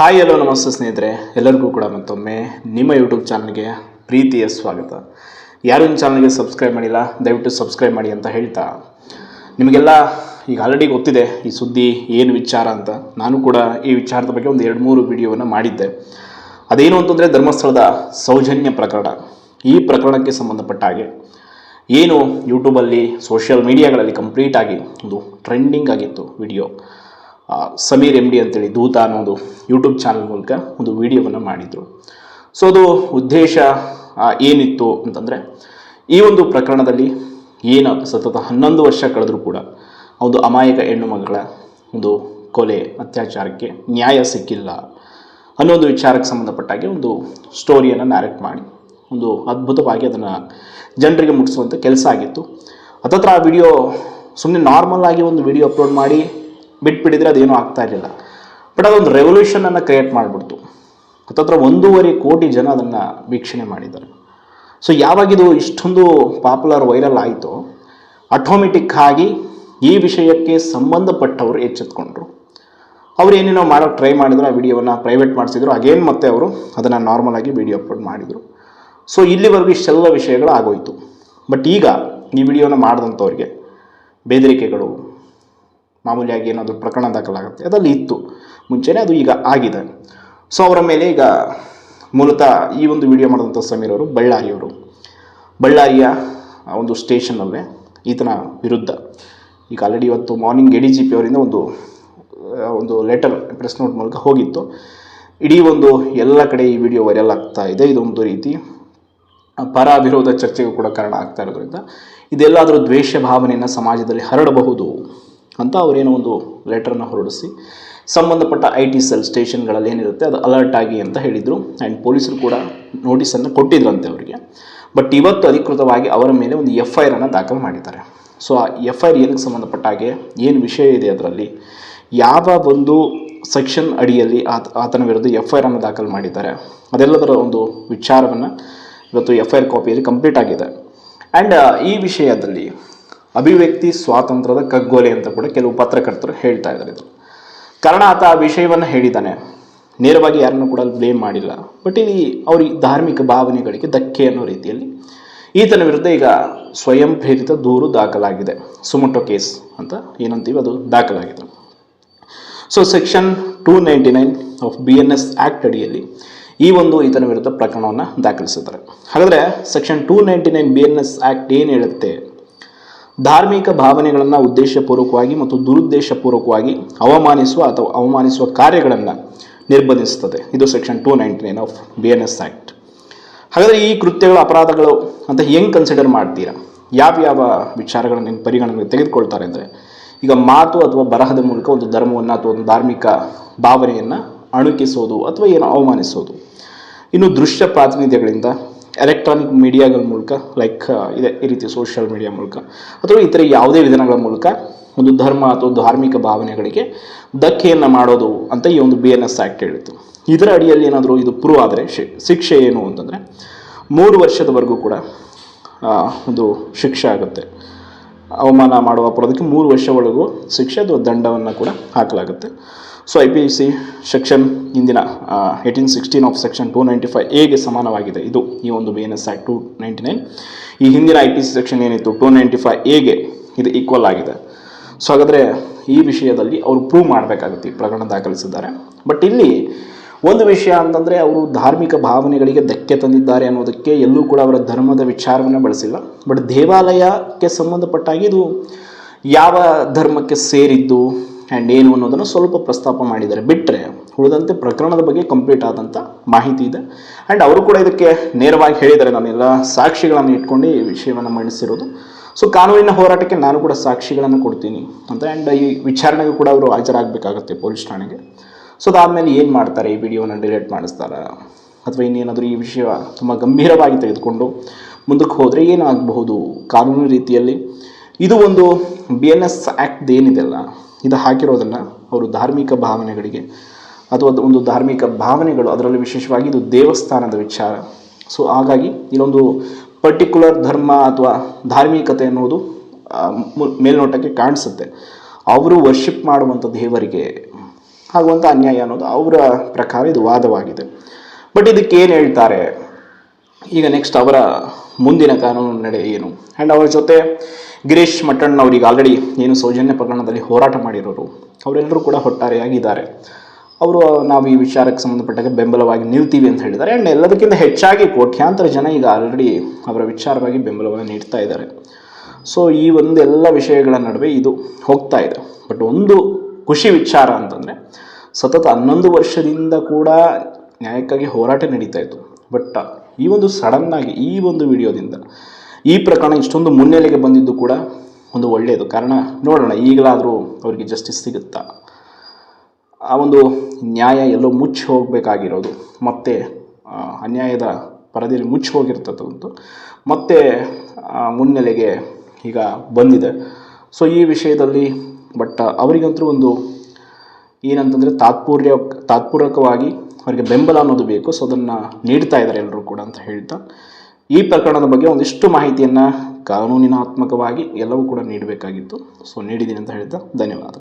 Hi ಎಲ್ಲೋ ನಮಸ್ತೆ ಸ್ನೇಹಿತರೆ. ಎಲ್ಲರಿಗೂ ಕೂಡ ಮತ್ತೊಮ್ಮೆ ನಿಮ್ಮ ಯೂಟ್ಯೂಬ್ ಚಾನಲ್ಗೆ ಪ್ರೀತಿಯ ಸ್ವಾಗತ. ಯಾರು ನಿಮ್ಮ ಚಾನಲ್ಗೆ ಸಬ್ಸ್ಕ್ರೈಬ್ ಮಾಡಿಲ್ಲ, ದಯವಿಟ್ಟು ಸಬ್ಸ್ಕ್ರೈಬ್ ಮಾಡಿ ಅಂತ ಹೇಳ್ತಾ. ನಿಮಗೆಲ್ಲ ಈಗ ಆಲ್ರೆಡಿ ಗೊತ್ತಿದೆ ಈ ಸುದ್ದಿ ಏನು ವಿಚಾರ ಅಂತ. ನಾನು ಕೂಡ ಈ ವಿಚಾರದ ಬಗ್ಗೆ ಒಂದು ಎರಡು ಮೂರು ವಿಡಿಯೋವನ್ನು ಮಾಡಿದ್ದೆ. ಅದೇನು ಅಂತಂದರೆ ಧರ್ಮಸ್ಥಳದ ಸೌಜನ್ಯ ಪ್ರಕರಣ. ಈ ಪ್ರಕರಣಕ್ಕೆ ಸಂಬಂಧಪಟ್ಟ ಹಾಗೆ ಏನು ಯೂಟ್ಯೂಬಲ್ಲಿ ಸೋಷಿಯಲ್ ಮೀಡಿಯಾಗಳಲ್ಲಿ ಕಂಪ್ಲೀಟಾಗಿ ಒಂದು ಟ್ರೆಂಡಿಂಗ್ ಆಗಿತ್ತು ವಿಡಿಯೋ ಸಮೀರ್ ಎಂ ಡಿ ಅಂತೇಳಿ ದೂತ ಅನ್ನೋದು ಯೂಟ್ಯೂಬ್ ಚಾನಲ್ ಮೂಲಕ ಒಂದು ವಿಡಿಯೋವನ್ನು ಮಾಡಿದರು. ಸೊ ಅದು ಉದ್ದೇಶ ಏನಿತ್ತು ಅಂತಂದರೆ, ಈ ಒಂದು ಪ್ರಕರಣದಲ್ಲಿ ಏನು ಸತತ ಹನ್ನೊಂದು ವರ್ಷ ಕಳೆದರೂ ಕೂಡ ಒಂದು ಅಮಾಯಕ ಹೆಣ್ಣು ಮಗಳ ಒಂದು ಕೊಲೆ, ಅತ್ಯಾಚಾರಕ್ಕೆ ನ್ಯಾಯ ಸಿಕ್ಕಿಲ್ಲ ಅನ್ನೋ ಒಂದು ವಿಚಾರಕ್ಕೆ ಸಂಬಂಧಪಟ್ಟಾಗೆ ಒಂದು ಸ್ಟೋರಿಯನ್ನು ನ್ಯಾರೆಕ್ಟ್ ಮಾಡಿ, ಒಂದು ಅದ್ಭುತವಾಗಿ ಅದನ್ನು ಜನರಿಗೆ ಮುಟ್ಟಿಸುವಂಥ ಕೆಲಸ ಆಗಿತ್ತು. ಹತ್ತತ್ರ ಆ ವಿಡಿಯೋ ಸುಮ್ಮನೆ ನಾರ್ಮಲ್ ಆಗಿ ಒಂದು ವಿಡಿಯೋ ಅಪ್ಲೋಡ್ ಮಾಡಿ ಬಿಟ್ಬಿಟ್ಟಿದ್ರೆ ಅದೇನು ಆಗ್ತಾ ಇರಲಿಲ್ಲ. ಬಟ್ ಅದೊಂದು ರೆವಲ್ಯೂಷನನ್ನು ಕ್ರಿಯೇಟ್ ಮಾಡಿಬಿಡ್ತು. ಹತ್ತತ್ರ ಒಂದೂವರೆ ಕೋಟಿ ಜನ ಅದನ್ನು ವೀಕ್ಷಣೆ ಮಾಡಿದ್ದಾರೆ. ಸೊ ಯಾವಾಗಿದು ಇಷ್ಟೊಂದು ಪಾಪ್ಯುಲರ್ ವೈರಲ್ ಆಯಿತು ಆಟೋಮೆಟಿಕ್ ಆಗಿ ಈ ವಿಷಯಕ್ಕೆ ಸಂಬಂಧಪಟ್ಟವರು ಎಚ್ಚೆತ್ಕೊಂಡ್ರು. ಅವ್ರು ಏನೇನೋ ಮಾಡೋಕ್ಕೆ ಟ್ರೈ ಮಾಡಿದ್ರು, ಆ ವಿಡಿಯೋವನ್ನು ಪ್ರೈವೇಟ್ ಮಾಡಿಸಿದ್ರು ಅಗೇನ್ ಮತ್ತೆ ಅವರು ಅದನ್ನು ನಾರ್ಮಲ್ ಆಗಿ ವಿಡಿಯೋ ಅಪ್ಲೋಡ್ ಮಾಡಿದರು. ಸೊ ಇಲ್ಲಿವರೆಗೂ ಇಷ್ಟೆಲ್ಲ ವಿಷಯಗಳು ಆಗೋಯಿತು. ಬಟ್ ಈಗ ಈ ವಿಡಿಯೋನ ಮಾಡಿದಂಥವ್ರಿಗೆ ಬೆದರಿಕೆಗಳು ಮಾಮೂಲಿಯಾಗಿ ಏನಾದರೂ ಪ್ರಕರಣ ದಾಖಲಾಗುತ್ತೆ. ಅದರಲ್ಲಿ ಇತ್ತು. ಮುಂಚೆನೇ ಅದು ಈಗ ಆಗಿದೆ. ಸೊ ಅವರ ಮೇಲೆ ಈಗ ಮೂಲತಃ ಈ ಒಂದು ವಿಡಿಯೋ ಮಾಡಿದಂಥ ಸಮೀರ್ ಅವರು ಬಳ್ಳಾರಿಯವರು ಬಳ್ಳಾರಿಯ ಒಂದು ಸ್ಟೇಷನ್ನಲ್ಲೇ ಈತನ ವಿರುದ್ಧ. ಈಗ ಆಲ್ರೆಡಿ ಇವತ್ತು morning A D G P ಅವರಿಂದ ಒಂದು ಒಂದು ಲೆಟರ್ ಪ್ರೆಸ್ ನೋಟ್ ಮೂಲಕ ಹೋಗಿತ್ತು. ಇಡೀ ಒಂದು ಎಲ್ಲ ಕಡೆ ಈ ವಿಡಿಯೋ ವೈರಲ್ ಆಗ್ತಾ ಇದೆ. ಇದೊಂದು ರೀತಿ ಪರ ವಿರೋಧ ಚರ್ಚೆಗೂ ಕೂಡ ಕಾರಣ ಆಗ್ತಾ ಇರೋದ್ರಿಂದ ಇದೆಲ್ಲಾದರೂ ದ್ವೇಷ ಭಾವನೆಯನ್ನು ಸಮಾಜದಲ್ಲಿ ಹರಡಬಹುದು. ಅಂತ ಅವರೇನೋ ಒಂದು ಲೆಟರ್ನ ಹೊರಡಿಸಿ, ಸಂಬಂಧಪಟ್ಟ ಐ ಟಿ ಸೆಲ್ ಸ್ಟೇಷನ್ಗಳಲ್ಲಿ ಏನಿರುತ್ತೆ ಅದು ಅಲರ್ಟ್ ಆಗಿ ಅಂತ ಹೇಳಿದರು. ಆ್ಯಂಡ್ ಪೊಲೀಸರು ಕೂಡ ನೋಟಿಸನ್ನು ಕೊಟ್ಟಿದ್ರಂತೆ ಅವರಿಗೆ. ಬಟ್ ಇವತ್ತು ಅಧಿಕೃತವಾಗಿ ಅವರ ಮೇಲೆ ಒಂದು ಎಫ್ ಐ ಆರನ್ನು ದಾಖಲು ಮಾಡಿದ್ದಾರೆ. ಸೊ ಆ ಎಫ್ ಐ ಆರ್ ಏನಕ್ಕೆ ಸಂಬಂಧಪಟ್ಟ ಹಾಗೆ, ಏನು ವಿಷಯ ಇದೆ ಅದರಲ್ಲಿ? ಯಾವ ಒಂದು ಸೆಕ್ಷನ್ ಅಡಿಯಲ್ಲಿ ಆತ, ಆತನ ವಿರುದ್ಧ ಎಫ್ ಐ ಆರನ್ನು ದಾಖಲು ಮಾಡಿದ್ದಾರೆ? ಅದೆಲ್ಲದರ ಒಂದು ವಿಚಾರವನ್ನು ಇವತ್ತು ಎಫ್ ಐ ಆರ್ ಕಾಪಿಯಲ್ಲಿ ಕಂಪ್ಲೀಟ್ ಆಗಿದೆ. ಆ್ಯಂಡ್ ಈ ವಿಷಯದಲ್ಲಿ ಅಭಿವ್ಯಕ್ತಿ ಸ್ವಾತಂತ್ರ್ಯದ ಕಗ್ಗೊಲೆ ಅಂತ ಕೂಡ ಕೆಲವು ಪತ್ರಕರ್ತರು ಹೇಳ್ತಾ ಇದ್ದಾರೆ ಇದು. ಕಾರಣ ಆತ ಆ ವಿಷಯವನ್ನು ಹೇಳಿದ್ದಾನೆ. ನೇರವಾಗಿ ಯಾರನ್ನು ಕೂಡ ಬ್ಲೇಮ್ ಮಾಡಿಲ್ಲ. ಬಟ್ ಇಲ್ಲಿ ಅವ್ರಿಗೆ ಧಾರ್ಮಿಕ ಭಾವನೆಗಳಿಗೆ ಧಕ್ಕೆ ಅನ್ನೋ ರೀತಿಯಲ್ಲಿ ಈತನ ವಿರುದ್ಧ ಈಗ ಸ್ವಯಂ ಪ್ರೇರಿತ ದೂರು ದಾಖಲಾಗಿದೆ. ಸುಮಟೋ ಕೇಸ್ ಅಂತ ಏನಂತೀವಿ, ಅದು ದಾಖಲಾಗಿದೆ. So section two ninety nine of B N S act ಅಡಿಯಲ್ಲಿ ಈ ಒಂದು ಈತನ ವಿರುದ್ಧ ಪ್ರಕರಣವನ್ನು ದಾಖಲಿಸಿದ್ದಾರೆ. ಹಾಗಾದರೆ section two ninety nine B N S act ಏನು ಹೇಳುತ್ತೆ? ಧಾರ್ಮಿಕ ಭಾವನೆಗಳನ್ನು ಉದ್ದೇಶಪೂರ್ವಕವಾಗಿ ಮತ್ತು ದುರುದ್ದೇಶಪೂರ್ವಕವಾಗಿ ಅವಮಾನಿಸುವ ಅಥವಾ ಅವಮಾನಿಸುವ ಕಾರ್ಯಗಳನ್ನು ನಿರ್ಬಂಧಿಸುತ್ತದೆ. ಇದು section two ninety nine of B N S act ಹಾಗಾದರೆ ಈ ಕೃತ್ಯಗಳ, ಅಪರಾಧಗಳು ಅಂತ ಹೆಂಗೆ ಕನ್ಸಿಡರ್ ಮಾಡ್ತೀರಾ? ಯಾವ ವಿಚಾರಗಳನ್ನು ನೀವು ಪರಿಗಣನೆಗೆ ತೆಗೆದುಕೊಳ್ತಾರೆ ಅಂದರೆ ಈಗ ಮಾತು ಅಥವಾ ಬರಹದ ಮೂಲಕ ಒಂದು ಧರ್ಮವನ್ನು ಅಥವಾ ಒಂದು ಧಾರ್ಮಿಕ ಭಾವನೆಯನ್ನು ಅಣುಕಿಸೋದು ಅಥವಾ ಏನು ಅವಮಾನಿಸೋದು. ಇನ್ನು ದೃಶ್ಯ ಪ್ರಾತಿನಿಧ್ಯಗಳಿಂದ ಎಲೆಕ್ಟ್ರಾನಿಕ್ ಮೀಡಿಯಾಗಳ ಮೂಲಕ ಲೈಕ್ ಇದೆ, ಈ ರೀತಿ ಸೋಷಿಯಲ್ ಮೀಡಿಯಾ ಮೂಲಕ. ಅಥವಾ ಇತರ ಯಾವುದೇ ವಿಧಾನಗಳ ಮೂಲಕ ಒಂದು ಧರ್ಮ ಅಥವಾ ಧಾರ್ಮಿಕ ಭಾವನೆಗಳಿಗೆ ಧಕ್ಕೆಯನ್ನು ಮಾಡೋದು ಅಂತ ಈ ಒಂದು ಬಿ ಎನ್ ಎಸ್ ಆ್ಯಕ್ಟ್ ಹೇಳಿತ್ತು. ಇದರ ಅಡಿಯಲ್ಲಿ ಏನಾದರೂ ಇದು ಪ್ರೂವ್ ಆದರೆ ಶಿಕ್ಷೆ ಏನು ಅಂತಂದರೆ, ಮೂರು ವರ್ಷದವರೆಗೂ ಕೂಡ ಒಂದು ಶಿಕ್ಷೆ ಆಗುತ್ತೆ. ಅವಮಾನ ಮಾಡುವ ಅಪರಾಧಕ್ಕೆ ಮೂರು ಒಳಗೂ ಶಿಕ್ಷೆ ಅಥವಾ ದಂಡವನ್ನು ಕೂಡ ಹಾಕಲಾಗುತ್ತೆ. So I P C section ಹಿಂದಿನ eighteen sixteen of section two ninety five ಎಗೆ ಸಮಾನವಾಗಿದೆ. ಇದು ಈ ಒಂದು B N S act two ninety nine ಈ ಹಿಂದಿನ ಐ ಪಿ ಸಿ ಸೆಕ್ಷನ್ ಏನಿತ್ತು? ಟೂ ನೈಂಟಿ ಫೈವ್ ಎಗೆ ಇದು ಈಕ್ವಲ್ ಆಗಿದೆ. ಸೊ ಹಾಗಾದರೆ ಈ ವಿಷಯದಲ್ಲಿ ಅವರು ಪ್ರೂವ್ ಮಾಡಬೇಕಾಗುತ್ತೆ ಈ ಪ್ರಕರಣ ದಾಖಲಿಸಿದ್ದಾರೆ. ಬಟ್ ಇಲ್ಲಿ ಒಂದು ವಿಷಯ ಅಂತಂದರೆ ಅವರು ಧಾರ್ಮಿಕ ಭಾವನೆಗಳಿಗೆ ಧಕ್ಕೆ ತಂದಿದ್ದಾರೆ ಅನ್ನೋದಕ್ಕೆ ಎಲ್ಲೂ ಕೂಡ ಅವರ ಧರ್ಮದ ವಿಚಾರವನ್ನು ಬಳಸಿಲ್ಲ. ಬಟ್ ದೇವಾಲಯಕ್ಕೆ ಸಂಬಂಧಪಟ್ಟಾಗಿ ಇದು ಯಾವ ಧರ್ಮಕ್ಕೆ ಸೇರಿದ್ದು? ಆ್ಯಂಡ್ ಏನು ಅನ್ನೋದನ್ನು ಸ್ವಲ್ಪ ಪ್ರಸ್ತಾಪ ಮಾಡಿದ್ದಾರೆ. ಬಿಟ್ಟರೆ ಉಳಿದಂತೆ ಪ್ರಕರಣದ ಬಗ್ಗೆ ಕಂಪ್ಲೀಟ್ ಆದಂಥ ಮಾಹಿತಿ ಇದೆ. ಆ್ಯಂಡ್ ಅವರು ಕೂಡ ಇದಕ್ಕೆ ನೇರವಾಗಿ ಹೇಳಿದ್ದಾರೆ. ನಾನೆಲ್ಲ ಸಾಕ್ಷಿಗಳನ್ನು ಇಟ್ಕೊಂಡು ಈ ವಿಷಯವನ್ನು ಮಂಡಿಸಿರೋದು. ಸೊ ಕಾನೂನಿನ ಹೋರಾಟಕ್ಕೆ ನಾನು ಕೂಡ ಸಾಕ್ಷಿಗಳನ್ನು ಕೊಡ್ತೀನಿ ಅಂತ. ಆ್ಯಂಡ್ ಈ ವಿಚಾರಣೆಗೂ ಕೂಡ ಅವರು ಹಾಜರಾಗಬೇಕಾಗುತ್ತೆ ಪೊಲೀಸ್ ಠಾಣೆಗೆ. ಸೊ ಅದಾದಮೇಲೆ ಏನು ಮಾಡ್ತಾರೆ? ಈ ವಿಡಿಯೋನ ಡಿಲೀಟ್ ಮಾಡಿಸ್ತಾರಾ? ಅಥವಾ ಇನ್ನೇನಾದರೂ ಈ ವಿಷಯ ತುಂಬ ಗಂಭೀರವಾಗಿ ತೆಗೆದುಕೊಂಡು ಮುಂದಕ್ಕೆ ಹೋದರೆ ಏನಾಗಬಹುದು? ಕಾನೂನು ರೀತಿಯಲ್ಲಿ ಇದು ಒಂದು ಬಿ ಎನ್ ಎಸ್ ಆ್ಯಕ್ಟ್ ಏನಿದೆಯಲ್ಲ ಇದು ಹಾಕಿರೋದನ್ನು ಅವರು ಧಾರ್ಮಿಕ ಭಾವನೆಗಳಿಗೆ ಅಥವಾ ಒಂದು ಧಾರ್ಮಿಕ ಭಾವನೆಗಳು ಅದರಲ್ಲಿ ವಿಶೇಷವಾಗಿ ಇದು ದೇವಸ್ಥಾನದ ವಿಚಾರ. ಸೊ ಹಾಗಾಗಿ ಇದೊಂದು ಪರ್ಟಿಕ್ಯುಲರ್ ಧರ್ಮ ಅಥವಾ ಧಾರ್ಮಿಕತೆ ಅನ್ನೋದು ಮೇಲ್ನೋಟಕ್ಕೆ ಕಾಣಿಸುತ್ತೆ. ಅವರು ವರ್ಷಿಪ್ ಮಾಡುವಂಥ ದೇವರಿಗೆ ಆಗುವಂಥ ಅನ್ಯಾಯ ಅನ್ನೋದು ಅವರ ಪ್ರಕಾರ ಇದು ವಾದವಾಗಿದೆ. ಬಟ್ ಇದಕ್ಕೆ ಏನು ಹೇಳ್ತಾರೆ? ಈಗ ನೆಕ್ಸ್ಟ್ ಅವರ ಮುಂದಿನ ಕಾನೂನು ನಡೆ ಏನು? ಆ್ಯಂಡ್ ಅವರ ಜೊತೆ ಗಿರೀಶ್ ಮಟ್ಟಣ್ಣ ಅವರಿಗೆ ಆಲ್ರೆಡಿ ಏನು ಸೌಜನ್ಯ ಪ್ರಕರಣದಲ್ಲಿ ಹೋರಾಟ ಮಾಡಿರೋರು, ಅವರೆಲ್ಲರೂ ಕೂಡ ಒಟ್ಟಾರೆಯಾಗಿದ್ದಾರೆ. ಅವರು, ನಾವು ಈ ವಿಚಾರಕ್ಕೆ ಸಂಬಂಧಪಟ್ಟಾಗ ಬೆಂಬಲವಾಗಿ ನಿಲ್ತೀವಿ ಅಂತ ಹೇಳಿದ್ದಾರೆ. ಆ್ಯಂಡ್ ಎಲ್ಲದಕ್ಕಿಂತ ಹೆಚ್ಚಾಗಿ ಕೋಟ್ಯಾಂತರ ಜನ ಈಗ ಆಲ್ರೆಡಿ ಅವರ ವಿಚಾರವಾಗಿ ಬೆಂಬಲವನ್ನು ನೀಡ್ತಾ ಇದ್ದಾರೆ. ಸೊ ಈ ಒಂದು ಎಲ್ಲ ವಿಷಯಗಳ ನಡುವೆ ಇದು ಹೋಗ್ತಾ ಇದೆ. ಬಟ್ ಒಂದು ಖುಷಿ ವಿಚಾರ ಅಂತಂದರೆ, ಸತತ ಹನ್ನೊಂದು ವರ್ಷದಿಂದ ಕೂಡ ನ್ಯಾಯಕ್ಕಾಗಿ ಹೋರಾಟ ನಡೀತಾ ಇತ್ತು. ಬಟ್ ಈ ಒಂದು ಸಡನ್ನಾಗಿ ಈ ಒಂದು ವಿಡಿಯೋದಿಂದ ಈ ಪ್ರಕರಣ ಇಷ್ಟೊಂದು ಮುನ್ನೆಲೆಗೆ ಬಂದಿದ್ದು ಕೂಡ ಒಂದು ಒಳ್ಳೆಯದು. ಕಾರಣ ನೋಡೋಣ, ಈಗಲಾದರೂ ಅವರಿಗೆ ಜಸ್ಟಿಸ್ ಸಿಗುತ್ತಾ? ಆ ಒಂದು ನ್ಯಾಯ ಎಲ್ಲೋ ಮುಚ್ಚಿ ಹೋಗಬೇಕಾಗಿರೋದು. ಮತ್ತೆ ಅನ್ಯಾಯದ ಪರದೆಯಲ್ಲಿ ಮುಚ್ಚಿ ಹೋಗಿರ್ತಕ್ಕಂಥದ್ದು. ಮತ್ತೆ ಮುನ್ನೆಲೆಗೆ ಈಗ ಬಂದಿದೆ. ಸೊ ಈ ವಿಷಯದಲ್ಲಿ ಬಟ್ ಅವರಿಗಂತೂ ಒಂದು ಏನಂತಂದರೆ ತಾತ್ಪೂರ್ಯ ತಾತ್ಪೂರ್ವಕವಾಗಿ ಅವರಿಗೆ ಬೆಂಬಲ ಅನ್ನೋದು ಬೇಕು. ಸೊ ಅದನ್ನು ನೀಡ್ತಾ ಇದ್ದಾರೆ ಎಲ್ಲರೂ ಕೂಡ ಅಂತ ಹೇಳ್ತಾ. ಈ ಪ್ರಕರಣದ ಬಗ್ಗೆ ಒಂದಿಷ್ಟು ಮಾಹಿತಿಯನ್ನು ಕಾನೂನಿನಾತ್ಮಕವಾಗಿ ಎಲ್ಲವೂ ಕೂಡ ನೀಡಬೇಕಾಗಿತ್ತು. ಸೊ ನೀಡಿದ್ದೀನಿ ಅಂತ ಹೇಳ್ತಾ ಧನ್ಯವಾದ.